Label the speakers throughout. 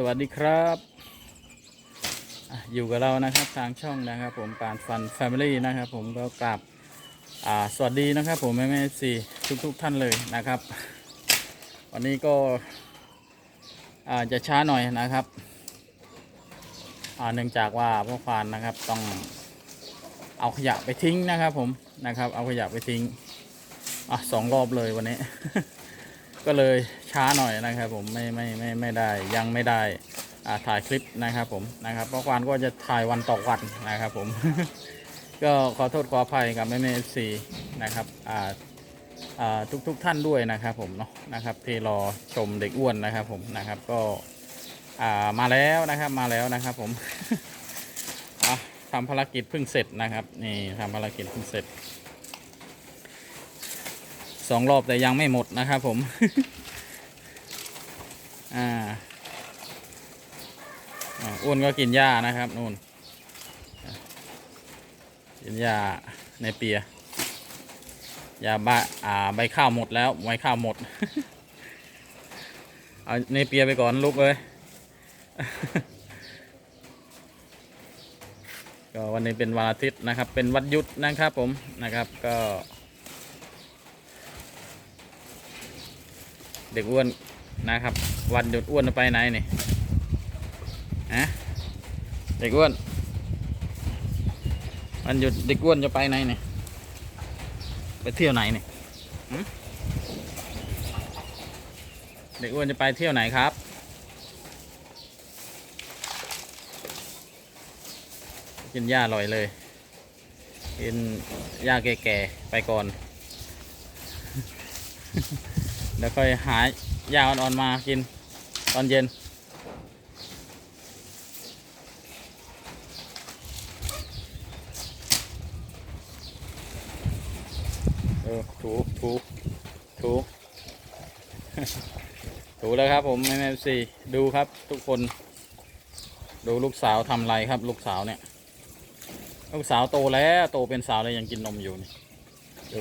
Speaker 1: สวัสดีครับอยู่กับเรานะครับทางช่องนะครับ ผมปานฟันแฟมิลี่นะครับ ผมก็กราบสวัสดีนะครับ ผมแม่แม่สี่ทุกทุกๆท่านเลยนะครับ วันนี้ก็จะช้าหน่อยนะครับเนื่องจากว่าพ่อควานนะครับต้องเอาขยะไปทิ้งนะครับ ผมนะครับ เอาขยะไปทิ้งอสองรอบเลยวันนี้ ก็เลย ช้าหน่อยนะครับผมไม่ไม่ไม่ไม่ได้ยังไม่ได้ถ่ายคลิปนะครับผมนะครับเพราะควานก็จะถ่ายวันต่อวันนะครับผม ก็ขอโทษขออภัยกับแม่แม่ซีนะครับทุกทุกท่านด้วยนะครับผมเนาะนะครับที่รอชมเด็กอ้วนนะครับผมนะครับก็มาแล้วนะครับมาแล้วนะครับผมทำภารกิจเพิ่งเสร็จนะครับนี่ทำภารกิจเพิ่งเสร็จสองรอบแต่ยังไม่หมดนะครับผม อ่าอ้วนก็กินหญ้านะครับนู่นกินหญ้าในเปียหญ้าบอ่าใบข้าวหมดแล้วใบข้าวหมด เอาในเปียไปก่อนลูกเลยก็วันนี้เป็นวันอาทิตย์นะครับ เป็นวันหยุดนะครับผมนะครับก็ เด็กอ้วน นะครับ วันหยุดอ้วนจะไปไหนนี่ฮะเด็กอ้วนวันหยุดเด็กอ้วนจะไปไหนนี่ไปเที่ยวไหนนี่เด็กอ้วนจะไปเที่ยวไหนครับกินหญ้าอร่อยเลย กินหญ้าแก่ๆไปก่อนเดี๋ยวค่อยหา ยาอ่อนๆมากินตอนเย็น เออถูถูถูถูแล้วครับผมแม่แม่ดูครับทุกคน ดูลูกสาวทำไรครับ ลูกสาวเนี่ย ลูกสาวโตแล้ว โตเป็นสาวแล้วยังกินนมอยู่นี่ดู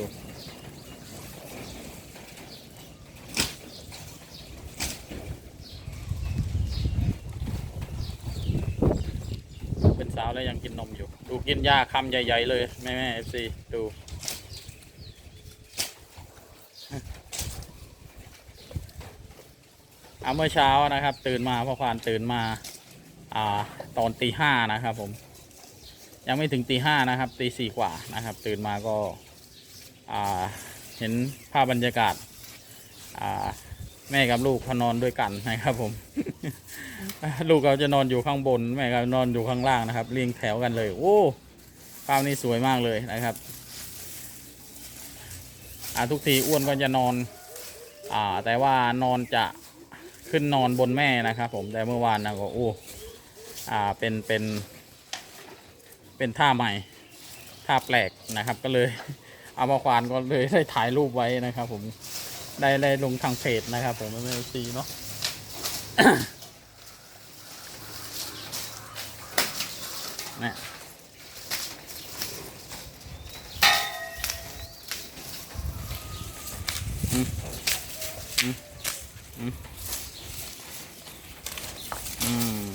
Speaker 1: เป็นสาวแล้วยังกินนมอยู่ ดูกินหญ้าคำใหญ่ ๆ เลย แม่แม่เอฟซีดูเอาเมื่อเช้านะครับ ตื่นมาพ่อควานตื่นมา อ่า ตอนตีห้านะครับ ผม ยังไม่ถึงตีห้านะครับตีสี่กว่านะครับ ตื่นมาก็ อ่า เห็นภาพบรรยากาศ อ่า แม่กับลูกเขานอนด้วยกันนะครับผม ลูกเขาจะนอนอยู่ข้างบนแม่ก็นอนอยู่ข้างล่างนะครับ เรียงแถวกันเลย โอ้ภาพนี้สวยมากเลยนะครับอ่าทุกทีอ้วนก็จะนอน อ่า แต่ว่านอนจะขึ้นนอนบนแม่นะครับผมแต่เมื่อวานนะก็โอ้อ่าเป็นเป็น เป็นท่าใหม่ท่าแปลกนะครับ ก็เลย เอามาควานก็เลยได้ถ่ายรูปไว้นะครับ ผมได้ได้ลงทางเพจนะครับ ผมไม่ซีเนาะ นะอืมอืมอืมอืม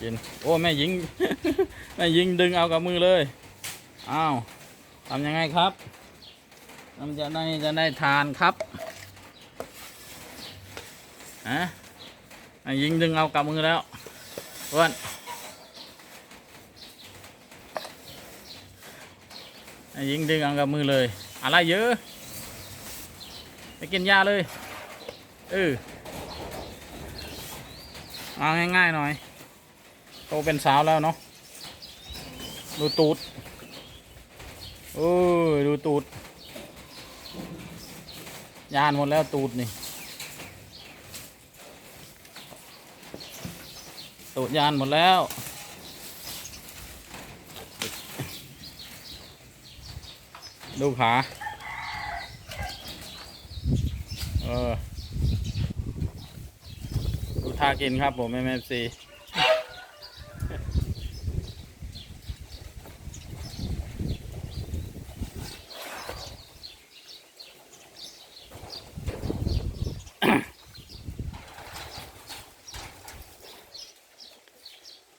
Speaker 1: กิน โอ้ แม่หญิง แม่หญิงดึงเอากับมือเลย อ้าวทำยังไงครับทำจะได้จะได้ทานครับฮะแม่หญิงดึงเอากับมือแล้วอ้วน แม่หญิงดึงเอากับมือเลย อะไรเยอะไปกินยาเลยเออเอาง่ายๆหน่อยโตเป็นสาวแล้วเนาะดูตูดโอ้ยดูตูดยานหมดแล้วตูดนี่ตูดยานหมดแล้ว ดูขาเออ ดูทากินครับผมแม่แม่ซี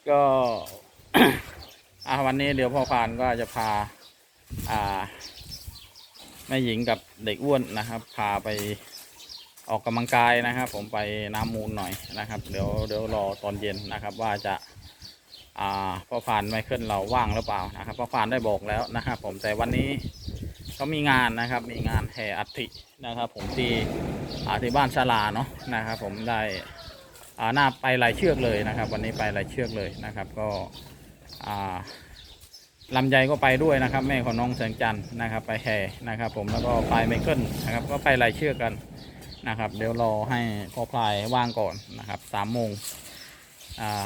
Speaker 1: ก็อาวันนี้เดี๋ยวพ่อพานก็จะพา อ่า แม่หญิงกับเด็กอ้วนนะครับ พาไปออกกำลังกายนะครับ ผมไปน้ำมูลหน่อยนะครับ เดี๋ยวเดี๋ยวรอตอนเย็นนะครับ ว่าจะอ่าพ่อพานไม่ขึ้นเราว่างหรือเปล่านะครับพ่อพานได้บอกแล้วนะครับ ผมแต่วันนี้เขามีงานนะครับ มีงานแห่อัฐินะครับ ผมที่อ่าที่บ้านชาลาเนาะนะครับ ผมได้อ่าหน้าไปหลายเชือกเลยนะครับ วันนี้ไปหลายเชือกเลยนะครับ ก็อ่า ลำไยก็ไปด้วยนะครับ แม่ของน้องแสงจันทร์นะครับ ไปแห่นะครับ ผมแล้วก็ไปไมเคิลนะครับ ก็ไปลายเชือกกันนะครับ เดี๋ยวรอให้พ่อพลายว่างก่อนนะครับสามโมงอ่า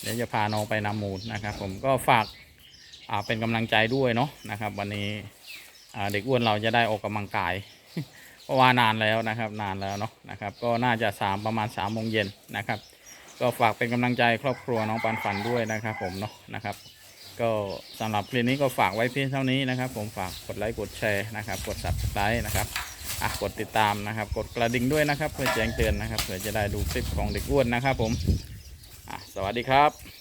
Speaker 1: เดี๋ยวจะพาน้องไปน้ำมูลนะครับ ผมก็ฝากอ่าเป็นกำลังใจด้วยเนาะนะครับ วันนี้อ่าเด็กอ้วนเราจะได้ออกกำลังกายเพราะว่านานแล้วนะครับ นานแล้วเนาะนะครับ ก็น่าจะสามประมาณสามโมงเย็นนะครับ ก็ฝากเป็นกำลังใจครอบครัวน้องปันฝันด้วยนะครับ ผมเนาะนะครับ ก็สำหรับคลิปนี้ก็ฝากไว้เพียงเท่านี้นะครับ ผมฝากกดไลค์กดแชร์นะครับ กด subscribe นะครับอะกดติดตามนะครับ กดกระดิ่งด้วยนะครับ เพื่อแจ้งเตือนนะครับเพื่อจะได้ดูคลิปของเด็กอ้วนนะครับ ผมอะสวัสดีครับ